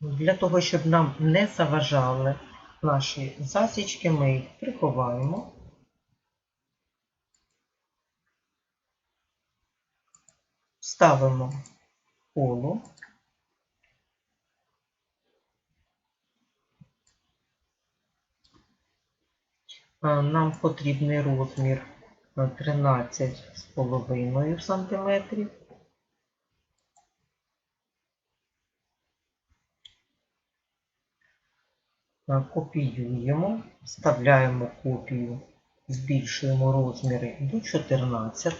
Для того, щоб нам не заважали наші засічки, ми їх приховаємо. Ставимо коло. Нам потрібний розмір е, 13 Копіюємо, вставляємо копію, збільшуємо розміри до 14.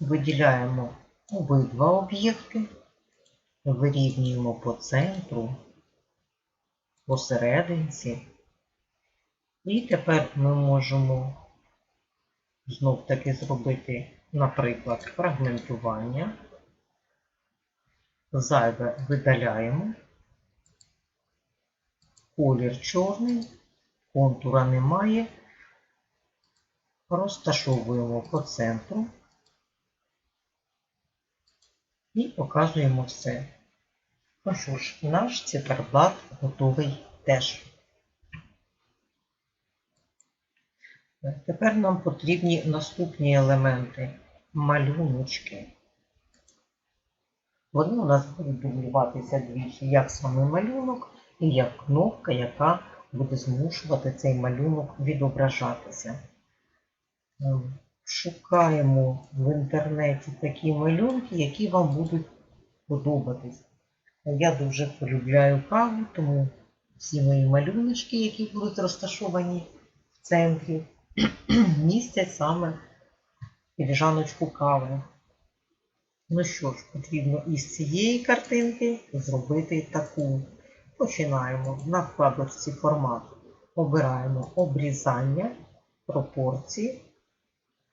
Виділяємо обидва об'єкти, вирівнюємо по центру, посерединці. І тепер ми можемо знов таки зробити, наприклад, фрагментування. Зайве видаляємо. Колір чорний, контура немає. Розташовуємо по центру і показуємо все. Ну що ж, наш циферблат готовий теж. Тепер нам потрібні наступні елементи малюночки. Вони у нас будуть дублюватися двічі, як саме малюнок і як кнопка, яка буде змушувати цей малюнок відображатися. Ем, Шукаємо в інтернеті такі малюнки, які вам будуть подобатись. Я дуже полюбляю каву, тому всі мої малюночки, які будуть розташовані в центрі, містять саме філіжаночку кави. Ну що ж, потрібно із цієї картинки зробити таку. Починаємо на вкладочці формат. Обираємо обрізання, пропорції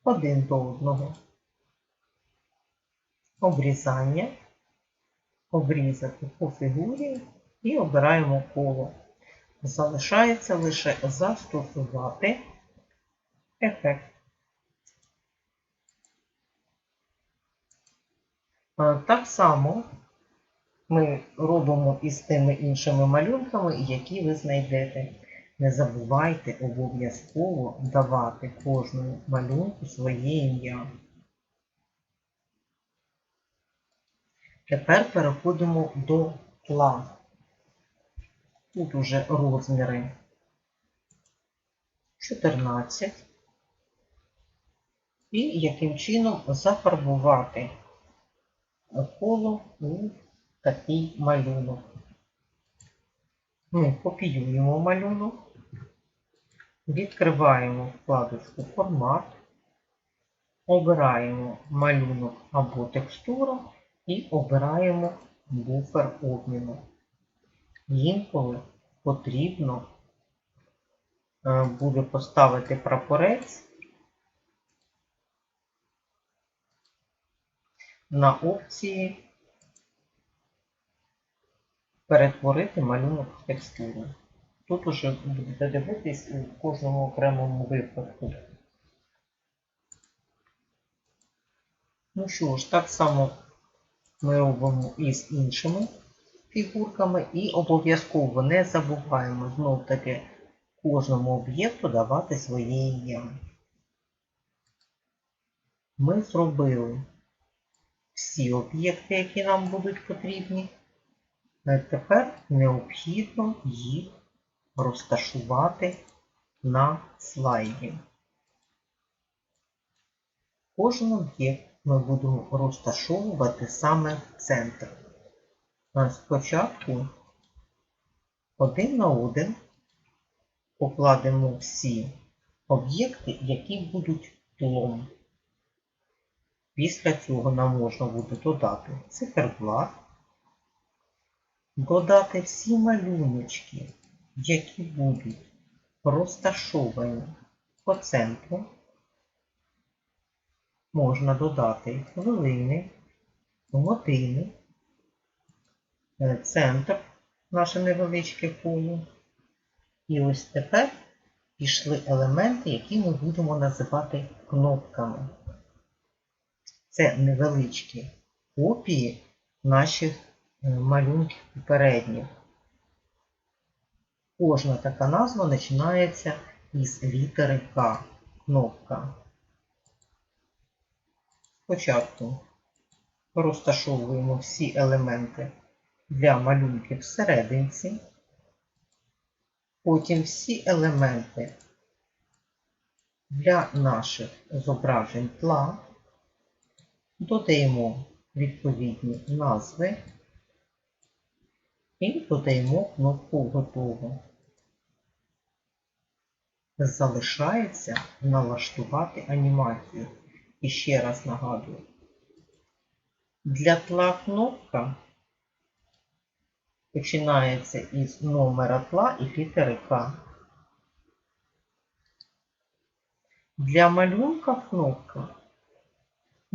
один до одного. Обрізання, обрізати по фігурі і обираємо коло. Залишається лише застосувати ефект. Так само ми робимо із тими іншими малюнками, які ви знайдете. Не забувайте обов'язково давати кожному малюнку своє ім'я. Тепер переходимо до тла. Тут уже розміри 14. І яким чином зафарбувати коло у такий малюнок. Ми копіюємо малюнок, відкриваємо вкладочку формат, обираємо малюнок або текстура і обираємо буфер обміну. Інколи потрібно е, буде поставити прапорець на опції перетворити малюнок в текстуру. Тут уже будете дивитись у кожному окремому випадку. Ну що ж, так само ми робимо і з іншими фігурками, і обов'язково не забуваємо знов таки кожному об'єкту давати своє ім'я. Ми зробили всі об'єкти, які нам будуть потрібні. Тепер необхідно їх розташувати на слайді. Кожен об'єкт ми будемо розташовувати саме в центр. Спочатку один на один покладемо всі об'єкти, які будуть тлом. Після цього нам можна буде додати циферблат, додати всі малюночки, які будуть розташовані по центру. Можна додати хвилини, години, е, центр, наше невеличке коло. І ось тепер пішли елементи, які ми будемо називати кнопками. Це невеличкі копії наших е, малюнків попередніх. Кожна така назва починається із літери К. Кнопка. Спочатку розташовуємо всі елементи для малюнків всерединці. Потім всі елементи для наших зображень тла. Додаємо відповідні назви і додаємо кнопку Готово. Залишається налаштувати анімацію. І ще раз нагадую, для тла кнопка починається із номера тла і літери К. Для малюнка кнопка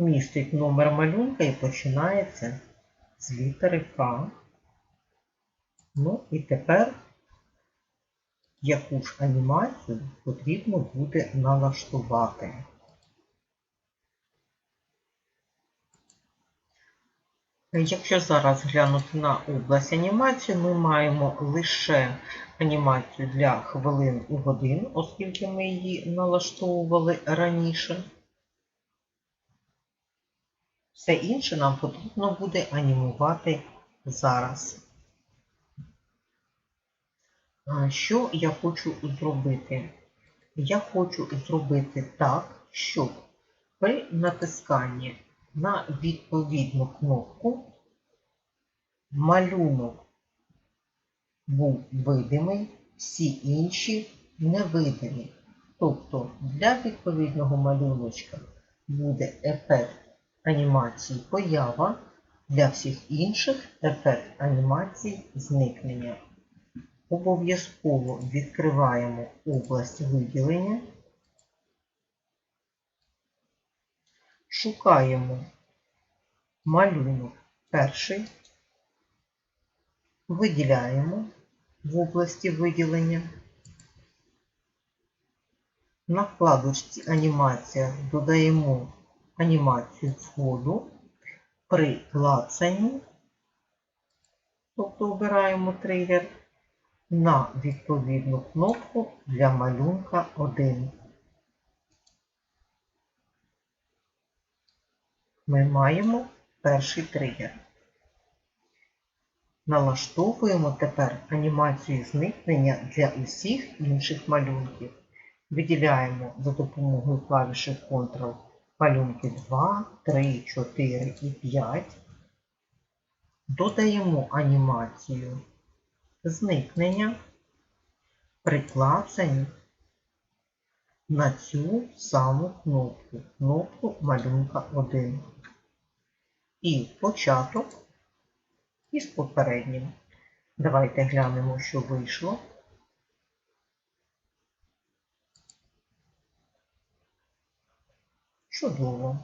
містить номер малюнка і починається з літери К. Ну і тепер яку ж анімацію потрібно буде налаштувати. Якщо зараз глянути на область анімації, ми маємо лише анімацію для хвилин і годин, оскільки ми її налаштовували раніше. Все інше нам потрібно буде анімувати зараз. Що я хочу зробити? Я хочу зробити так, щоб при натисканні на відповідну кнопку малюнок був видимий, всі інші невидимі. Тобто для відповідного малюночка буде ефект анімації поява, для всіх інших ефект анімації зникнення. Обов'язково відкриваємо область виділення. Шукаємо малюнок перший, виділяємо в області виділення. На вкладочці анімація додаємо анімацію входу при клацанні, тобто обираємо тригер на відповідну кнопку для малюнка 1. Ми маємо перший тригер. Налаштовуємо тепер анімацію зникнення для усіх інших малюнків. Виділяємо за допомогою клавіші Ctrl малюнки 2, 3, 4 і 5. Додаємо анімацію зникнення при клацанні на цю саму кнопку, кнопку малюнка 1. І початок із попереднім. Давайте глянемо, що вийшло. Чудово.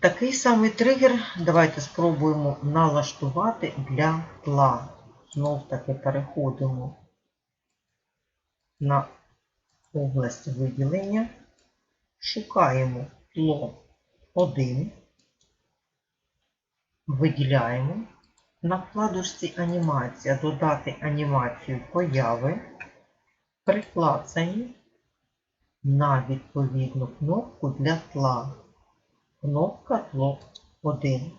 Такий самий тригер давайте спробуємо налаштувати для тла. Знов таки переходимо на область виділення, шукаємо тло 1, виділяємо. На вкладочці анімація додати анімацію появи, при на відповідну кнопку для тла. Кнопка тло 1.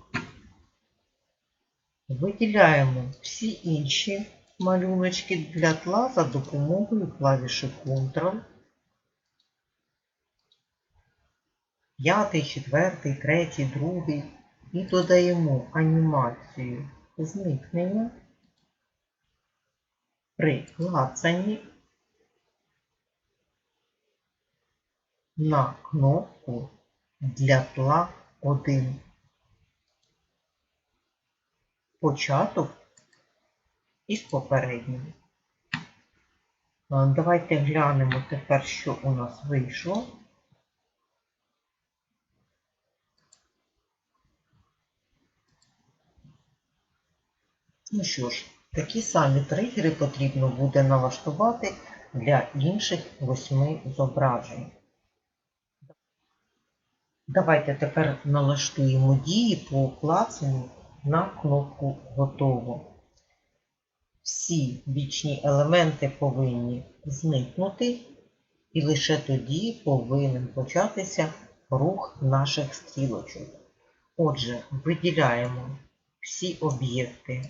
Виділяємо всі інші малюночки для тла за допомогою клавіші Ctrl. П'ятий, четвертий, третій, другий. І додаємо анімацію зникнення при клацанні на кнопку для тла 1. Початок із попереднім. Давайте глянемо тепер, що у нас вийшло. Ну що ж, Такі самі тригери потрібно буде налаштувати для інших восьми зображень. Давайте тепер налаштуємо дії по клацанню на кнопку Готово. Всі бічні елементи повинні зникнути, і лише тоді повинен початися рух наших стрілочок. Отже, виділяємо всі об'єкти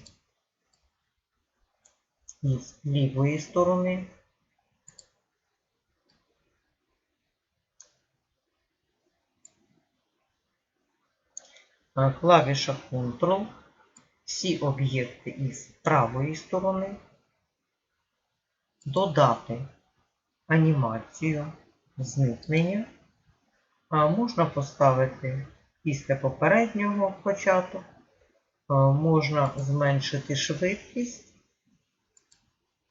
із лівої сторони. Клавіша Ctrl, всі об'єкти із правої сторони, додати анімацію зникнення. А можна поставити після попереднього початок, можна зменшити швидкість,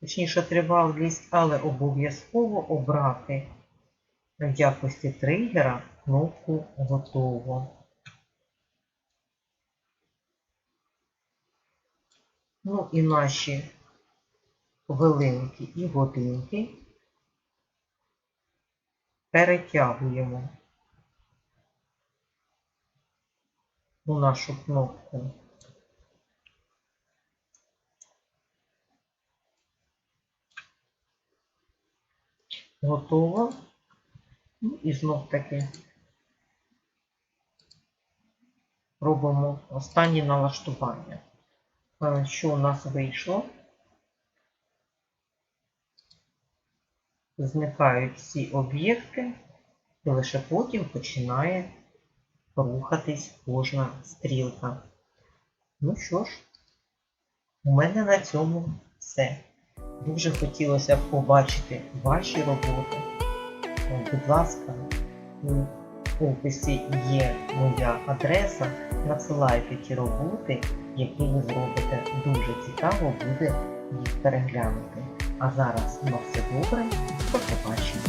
точніше тривалість, але обов'язково обрати в якості тригера кнопку Готово. Ну і наші хвилинки і годинки перетягуємо у нашу кнопку. Готово. Ну і знов таки робимо останнє налаштування. Що у нас вийшло? Зникають всі об'єкти, і лише потім починає рухатись кожна стрілка. Ну що ж, у мене на цьому все. Дуже хотілося б побачити ваші роботи. Будь ласка, у описі є моя адреса. Надсилайте ті роботи, які ви зробите. Дуже цікаво буде їх переглянути. А зараз на все добре. До побачення.